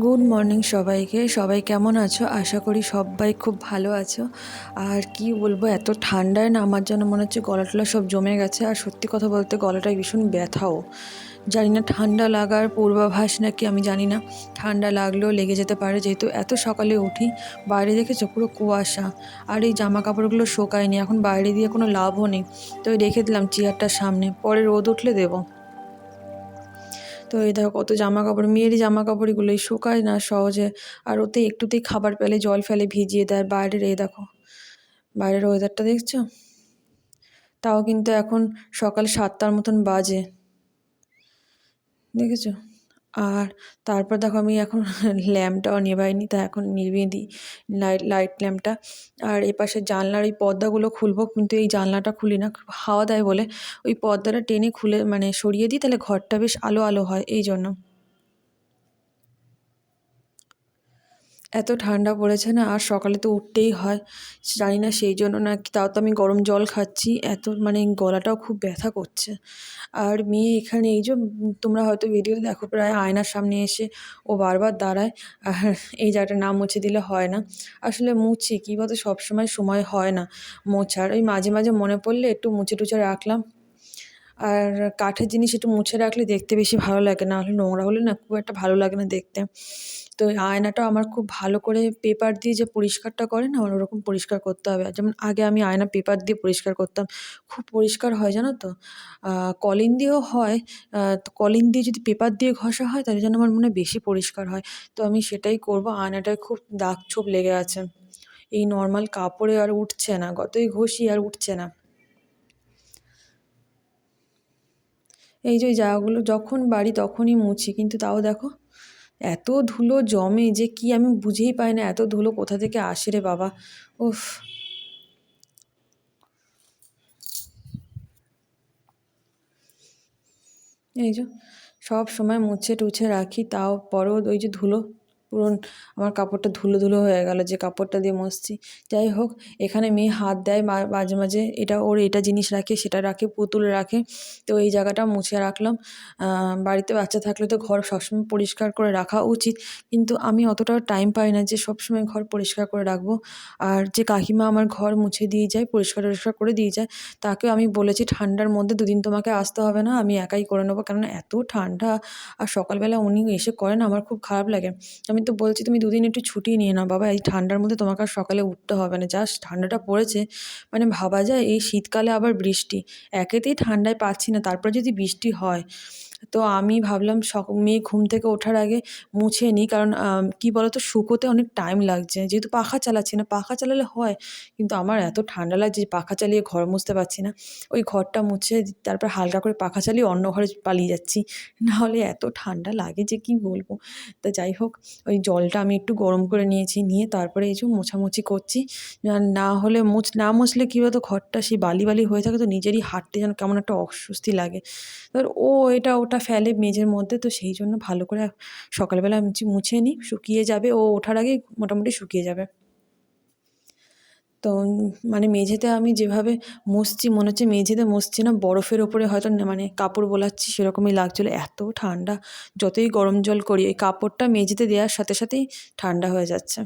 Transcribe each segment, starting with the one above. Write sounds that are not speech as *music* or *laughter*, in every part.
Good morning সবাইকে। সবাই কেমন আছো? আশা করি সবাই খুব ভালো আছো। আর কি বলব, এত ঠান্ডায় না আমার যেন মনে হচ্ছে গলা টলা সব জমে গেছে। আর সত্যি কথা বলতে গলাটায় ভীষণ ব্যথাও। জানি না ঠান্ডা লাগার পূর্বাভাস নাকি, আমি জানি না। ঠান্ডা লাগলেও লেগে যেতে পারে, যেহেতু এত সকালে উঠি। বাইরে দেখেছ পুরো কুয়াশা। আর এই জামা কাপড়গুলো শোকায়নি। এখন বাইরে দিয়ে কোনো লাভও নেই। তো রেখে দিলাম চেয়ারটার সামনে। পরে রোদ উঠলে দেবো। তো এই দেখো কত জামা কাপড় মেয়েরই জামা কাপড় কাপড়গুলোই শুকায় না সহজে। আর ওতে একটুতেই খাবার পেলে জল ফেলে ভিজিয়ে দেয় বাইরের, এই দেখো। বাইরের ওয়েদারটা দেখছ? তাও কিন্তু এখন সকাল সাতটার মতন বাজে। দেখেছ? আর তারপর দেখো আমি এখন *laughs* ল্যাম্পটাও নেভাইনি, তা এখন নিভিয়ে দিই লাইট লাইট ল্যাম্পটা। আর এপাশে জানলার ওই পর্দাগুলো খুলবো, কিন্তু এই জানলাটা খুলি না হাওয়া দেয় বলে। ওই পর্দাটা টেনে খুলে মানে সরিয়ে দিই, তাহলে ঘরটা বেশ আলো আলো হয়, এই জন্য। এত ঠান্ডা পড়েছে না, আর সকালে তো উঠতেই হয়। জানি না সেই জন্য না তাও তো আমি গরম জল খাচ্ছি। এত মানে গলাটাও খুব ব্যথা করছে। আর মেয়ে এখানে, এই যে তোমরা হয়তো ভিডিওতে দেখো, প্রায় আয়নার সামনে এসে ও বারবার দাঁড়ায়। আর এই জায়গাটা না মুছে দিলে হয় না। আসলে মুছি, কী বলতো, সবসময় সময় হয় না মোছার। ওই মাঝে মাঝে মনে পড়লে একটু মুছে টুছে রাখলাম। আর কাঠের জিনিস একটু মুছে রাখলে দেখতে বেশি ভালো লাগে, না হলে নোংরা হলে না খুব একটা ভালো লাগে না দেখতে। তো ওই আয়নাটাও আমার খুব ভালো করে পেপার দিয়ে যে পরিষ্কারটা করে না, আমার ওরকম পরিষ্কার করতে হবে। যেমন আগে আমি আয়না পেপার দিয়ে পরিষ্কার করতাম, খুব পরিষ্কার হয় জানো তো? কলিন দিয়েও হয় তো কলিন দিয়ে যদি পেপার দিয়ে ঘষা হয়, তাহলে যেন আমার মনে বেশি পরিষ্কার হয়। তো আমি সেটাই করব, আয়নাটায় খুব দাগ ছোপ লেগে আছে। এই নর্মাল কাপড়ে আর উঠছে না, গতই ঘষি আর উঠছে না। এই যে ওই জায়গাগুলো যখন বাড়ি তখনই মুছি। কিন্তু তাও দেখো, এত ধুলো জমে যে কি আমি বুঝেই পাই না, এত ধুলো কোথা থেকে আসে রে বাবা। উফ। এই যে, সব সময় মুছে টুছে রাখি, তাও পরেও ওই যে ধুলো পুরো আমার কাপড়টা ধুলো ধুলো হয়ে গেল যে কাপড়টা দিয়ে মুছছি যাই হোক, এখানে মেয়ে হাত দেয় মাঝে মাঝে। এটা ওর এটা জিনিস রাখে, সেটা রাখে, পুতুল রাখে। তো এই জায়গাটা মুছে রাখলাম। বাড়িতে বাচ্চা থাকলে তো ঘর সবসময় পরিষ্কার করে রাখা উচিত। কিন্তু আমি অতটাও টাইম পাই না যে সবসময় ঘর পরিষ্কার করে রাখব। আর যে কাকিমা আমার ঘর মুছে দিয়ে যায়, পরিষ্কার টরিষ্কার করে দিয়ে যায়, তাকেও আমি বলেছি ঠান্ডার মধ্যে দুদিন তোমাকে আসতে হবে না, আমি একাই করে নেব। কেননা এত ঠান্ডা, আর সকালবেলা উনি এসে করেন, আমার খুব খারাপ লাগে। আমি তো বলছি তুমি দুদিন একটু ছুটি নিয়ে নাও। বাবা, এই ঠান্ডার মধ্যে তোমাকে আর সকালে উঠতে হবে না। জাস্ট ঠান্ডাটা পড়েছে মানে ভাবা যায় এই শীতকালে আবার বৃষ্টি। একেতেই ঠান্ডায় পাচ্ছি না, তারপর যদি বৃষ্টি হয় তো আমি ভাবলাম সক, মেয়ে ঘুম থেকে ওঠার আগে মুছে নিই। কারণ কী বলতো, শুকোতে অনেক টাইম লাগছে। যেহেতু পাখা চালাচ্ছি না, পাখা চালালে হয়, কিন্তু আমার এত ঠান্ডা লাগছে পাখা চালিয়ে ঘর মুছতে পারছি না। ওই ঘরটা মুছে তারপর হালকা করে পাখা চালিয়ে অন্য ঘরে পালিয়ে যাচ্ছি। *laughs* নাহলে এত ঠান্ডা লাগে যে কী বলব? তা যাই হোক, ওই জলটা আমি একটু গরম করে নিয়েছি, নিয়ে তারপরে এই যে মোছামুছি করছি। না হলে মুছ, না মুছলে কী বলতো, ঘরটা সেই বালি বালি হয়ে থাকে তো নিজেরই হাঁটতে যেন কেমন একটা অস্বস্তি লাগে। এবার ও এটা ওটা ফেলে মেঝের মধ্যে, তো সেই জন্য ভালো করে সকালবেলা আমি মুছে নিই, শুকিয়ে যাবে। ও ওঠার আগেই মোটামুটি শুকিয়ে যাবে। তো মানে মেঝেতে আমি যেভাবে মুছছি, মনে হচ্ছে মেঝেতে মুছছি না, বরফের ওপরে হয়তো মানে কাপড় বোলাচ্ছি, সেরকমই লাগছিল। এত ঠান্ডা, যতই গরম জল করি, এই কাপড়টা মেঝেতে দেওয়ার সাথে সাথেই ঠান্ডা হয়ে যাচ্ছে।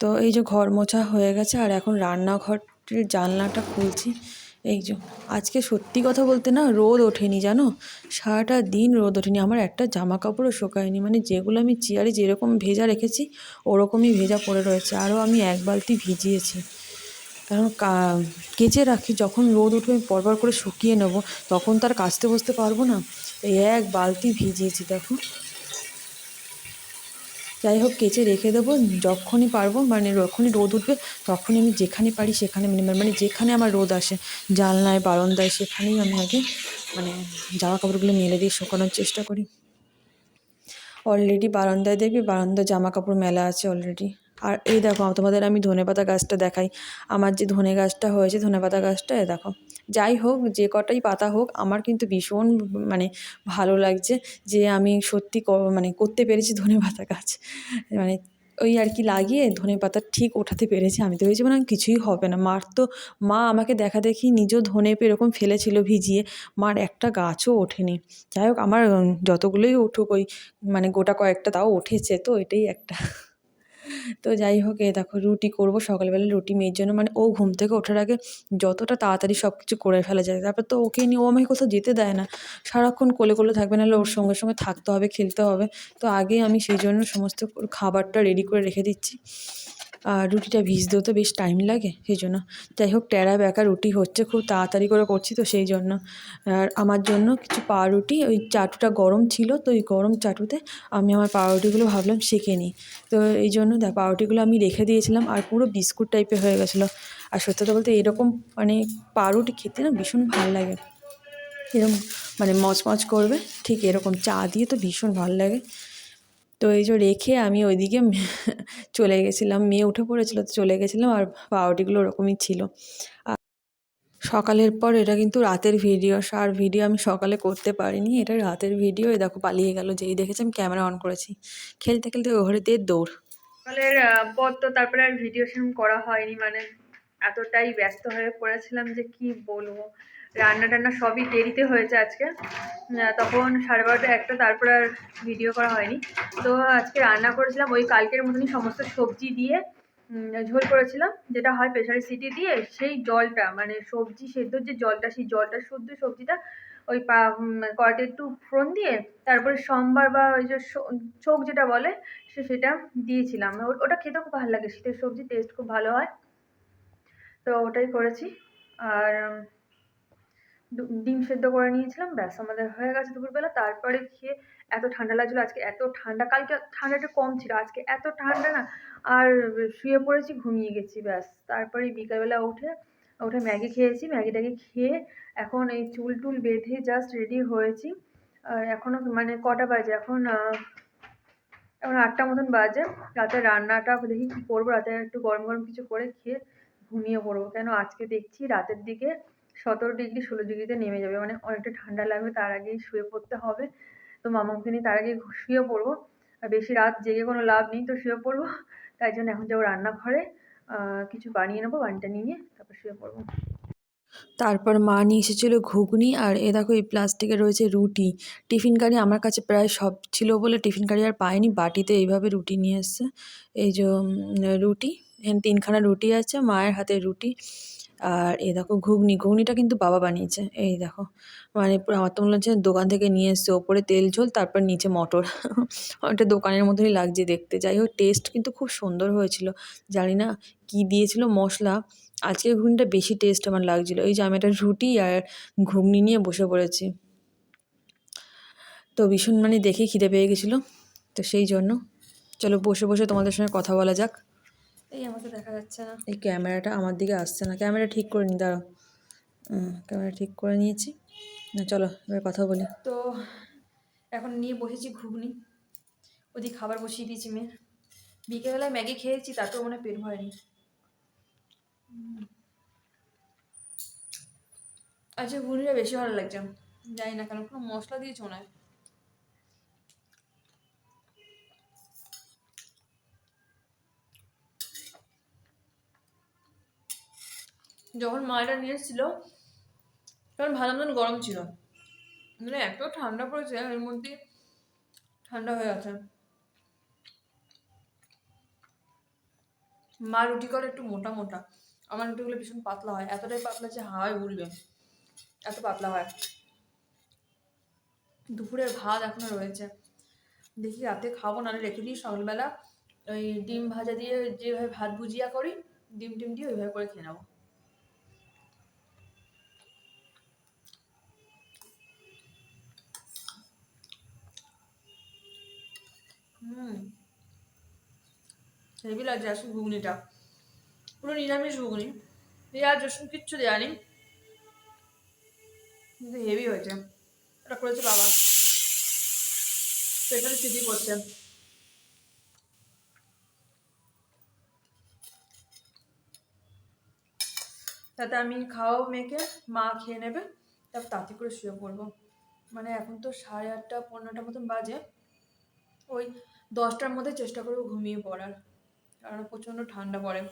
তো এই যে ঘর মোছা হয়ে গেছে, আর এখন রান্নাঘরটির জানলাটা খুলছি। এই যে, আজকে সত্যি কথা বলতে না রোদ ওঠেনি, জানো? সারাটা দিন রোদ ওঠেনি। আমার একটা জামা কাপড়ও শোকায়নি। মানে যেগুলো আমি চেয়ারে যেরকম ভেজা রেখেছি, ওরকমই ভেজা পড়ে রয়েছে। আরও আমি এক বালতি ভিজিয়েছি। কারণ কেচে রাখি, যখন রোদ উঠবে আমি পরপর করে শুকিয়ে নেব। তখন তার কাচতে বসতে পারব না। এই এক বালতি ভিজিয়েছি, দেখো। যাই হোক কেচে রেখে দেবো, যখনই পারব মানে যখনই রোদ উঠবে তখনই আমি যেখানে পারি সেখানে মানে যেখানে আমার রোদ আসে, জানলায়, বারান্দায়, সেখানেই আমি আগে মানে জামা কাপড়গুলো মেলে দিয়ে শুকানোর চেষ্টা করি। অলরেডি বারান্দায় দেখবি, বারান্দায় জামা কাপড় মেলা আছে অলরেডি আর এই দেখো, তোমাদের আমি ধনেপাতা গাছটা দেখাই। আমার যে ধনে গাছটা হয়েছে, ধনেপাতা গাছটা, এ দেখো। যাই হোক, যে কটাই পাতা হোক, আমার কিন্তু ভীষণ মানে ভালো লাগছে যে আমি সত্যি মানে করতে পেরেছি ধনেপাতা গাছ। মানে ওই আর কি লাগিয়ে ধনে পাতা ঠিক ওঠাতে পেরেছি। আমি তো ভেবেছি মানে কিছুই হবে না। মার তো, মা আমাকে দেখা দেখি নিজেও ধনে এরকম ফেলেছিল ভিজিয়ে। মার একটা গাছও ওঠেনি। যাই হোক, আমার যতগুলোই উঠুক, ওই মানে গোটা কয়েকটা তাও উঠেছে, তো এটাই একটা। তো যাই হোক এ দেখো রুটি করব, সকালবেলা রুটি মেয়ের জন্য। মানে ও ঘুম থেকে ওঠার আগে যতটা তাড়াতাড়ি সব কিছু করে ফেলা যায়, তারপর তো ওকে নিয়ে ও আমাকে কোথাও যেতে দেয় না। সারাক্ষণ কোলে কোলে থাকবে, নাহলে ওর সঙ্গে সঙ্গে থাকতে হবে, খেলতে হবে। তো আগে আমি সেই জন্য সমস্ত খাবারটা রেডি করে রেখে দিচ্ছি। রুটিটা ভিজতেও তো বেশ টাইম লাগে সেই জন্য। যাই হোক ট্যাড়া ব্যাকা রুটি হচ্ছে খুব তাড়াতাড়ি করে করছি তো সেই জন্য। আর আমার জন্য কিছু পাউরুটি, ওই চাটুটা গরম ছিল তো ওই গরম চাটুতে আমি আমার পাউরুটিগুলো ভাবলাম সেঁকে নিই। তো এই জন্য দেখ, পাউরুটিগুলো আমি রেখে দিয়েছিলাম আর পুরো বিস্কুট টাইপের হয়ে গেছিল। আর সত্যি কথা বলতে এরকম মানে পাউরুটি খেতে না ভীষণ ভালো লাগে। এরকম মানে মচমচ করবে, ঠিক এরকম চা দিয়ে তো ভীষণ ভালো লাগে। তো এই যে রেখে আমি ওইদিকে চলে গেছিলাম। মেয়ে উঠে পড়েছিল তো চলে গেছিলাম আর পাউরুটিগুলো ওরকমই ছিল। আর সকালের পর এটা কিন্তু রাতের ভিডিও। আর ভিডিও আমি সকালে করতে পারিনি। এটা রাতের ভিডিও। দেখো পালিয়ে গেল যেই দেখেছি আমি ক্যামেরা অন করেছি। খেলতে খেলতে ঘরে দিয়ে দৌড়। সকালের পর তো তারপরে আর ভিডিও সেরকম করা হয়নি। মানে এতটাই ব্যস্ত হয়ে পড়েছিলাম যে কি বলব। রান্না টান্না সবই দেরিতে হয়েছে আজকে। তখন সাড়ে বারোটা একটা তারপর আর ভিডিও করা হয়নি। তো আজকে রান্না করেছিলাম ওই কালকের মতনই সমস্ত সবজি দিয়ে ঝোল করেছিলাম যেটা হয় প্রেশারে সিটি দিয়ে সেই জলটা মানে সবজি সেদ্ধর যে জলটা সেই জলটা শুদ্ধ সবজিটা ওই পা উম, কড়াইতে একটু ফোড়ন দিয়ে তারপরে সোমবার বা ওই যে চোখ যেটা বলে সে সেটা দিয়েছিলাম। ওটা খেতে খুব ভালো লাগে শীতের সবজি টেস্ট খুব ভালো হয়। তো ওটাই করেছি। আর ডিম সেদ্ধ করে নিয়েছিলাম, ব্যাস আমাদের হয়ে গেছে দুপুরবেলা। তারপরে খেয়ে এত ঠান্ডা লাগছিল, আজকে এত ঠান্ডা, কালকে ঠান্ডাটা কম ছিল, আজকে এত ঠান্ডা না, আর শুয়ে পড়েছি, ঘুমিয়ে গেছি, ব্যাস। তারপরে বিকালবেলা উঠে উঠে ম্যাগি খেয়েছি, ম্যাগি ট্যাগি খেয়ে এখন এই চুল টুল বেঁধে জাস্ট রেডি হয়েছি। আর এখনও মানে কটা বাজে? এখন এখন আটটা মতন বাজে। রাতে রান্নাটা দেখি কী করব, রাতে একটু গরম গরম কিছু করে খেয়ে ঘুমিয়ে পড়ব। কেন? আজকে দেখছি রাতের দিকে সতেরো ডিগ্রি ষোলো ডিগ্রিতে নেমে যাবে। মানে অনেকটা ঠান্ডা লাগবে, তার আগেই শুয়ে পড়তে হবে। তো মামাকে নিয়ে তার আগে শুয়ে পড়ব। আর বেশি রাত জেগে কোনো লাভ নেই, তো শুয়ে পড়ব। তাই জন্য এখন যাব রান্নাঘরে। কিছু বানিয়ে নেব, বানিটা নিয়ে তারপর শুয়ে পড়ব। তারপর মা নিয়ে এসেছিল ঘুগনি আর এ দেখো এই প্লাস্টিকে রয়েছে রুটি। টিফিন কারি আমার কাছে প্রায় সব ছিল বলে টিফিন কারি আর পাইনি বাটিতে এইভাবে রুটি নিয়ে এসছে। এই যে রুটি, এখানে তিনখানা রুটি আছে, মায়ের হাতে রুটি। আর এই দেখো ঘুগনি, ঘুগনিটা কিন্তু বাবা বানিয়েছে। এই দেখো মানে আমার তো মনে হচ্ছে দোকান থেকে নিয়ে এসছে, ওপরে তেল ঝোল, তারপর নিচে মটর। *laughs* অনেকটা দোকানের মতনই লাগছে দেখতে। যাই হোক টেস্ট কিন্তু খুব সুন্দর হয়েছিল। জানি না কী দিয়েছিল মশলা। আজকের ঘুগনিটা বেশি টেস্ট আমার লাগছিল। এই যে আমি একটা রুটি আর ঘুগনি নিয়ে বসে পড়েছি। তো ভীষণ মানে দেখে খিদে পেয়ে গেছিল। তো সেই জন্য, চলো বসে বসে তোমাদের সঙ্গে কথা বলা যাক। এই আমাকে দেখা যাচ্ছে না। এই ক্যামেরাটা আমার দিকে আসছে না। ক্যামেরা ঠিক করে নি দাঁড়াও। ক্যামেরা ঠিক করে নিয়েছি। না চলো এবার কথা বলি। তো এখন নিয়ে বসেছি ঘুগনি। ওদিকে খাবার বসিয়ে দিয়েছি মেয়ের। বিকেলবেলায় ম্যাগি খেয়েছি তাতেও মনে পেট ভরেনি। আচ্ছা ঘুগনিটা বেশি ভালো লাগছে। জানি না কেন কোনো মশলা দিয়েছ না যখন মাটা নিয়ে এসেছিল, তখন ভালো মতন গরম ছিল। মানে এত ঠান্ডা পড়েছে, এর মধ্যে ঠান্ডা হয়ে আছে মা রুটি করে একটু মোটা মোটা। আমার রুটিগুলো ভীষণ পাতলা হয়, এতটাই পাতলা যে হাওয়ায় উড়বে। এত পাতলা হয়। দুপুরের ভাত এখনও রয়েছে। দেখি রাতে খাব, নাহলে রেখে দিই সকালবেলা। ওই ডিম ভাজা দিয়ে যেভাবে ভাত ভুজিয়া করি, ডিম টিম দিয়ে ওইভাবে করে খেয়ে নেব। হুম। হেভি লাগছে আসলে ঘুগনিটা। পুরো নিরামিষ ঘুগনি। পেঁয়াজ, রসুন, কিচ্ছু দেওয়া নেই। কিন্তু হেভি হয়েছে। এটা করেছে বাবা। স্পেশাল সিটি করছে। তাতে আমি খাওয়াও মেয়েকে মা খেয়ে নেবে। তারপর তাড়াতাড়ি করে শুয়ে পড়ব। মানে এখন তো সাড়ে আটটা, পনেরোটা মতন বাজে। ওই দশটার মধ্যে চেষ্টা করব ঘুমিয়ে পড়ার। কারণ প্রচণ্ড ঠান্ডা পড়ে।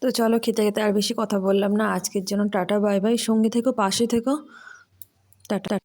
তো চলো খেতে খেতে আর বেশি কথা বললাম না। আজকের জন্য টাটা, বাই বাই। সঙ্গে থেকো, পাশে থেকো। টাটা।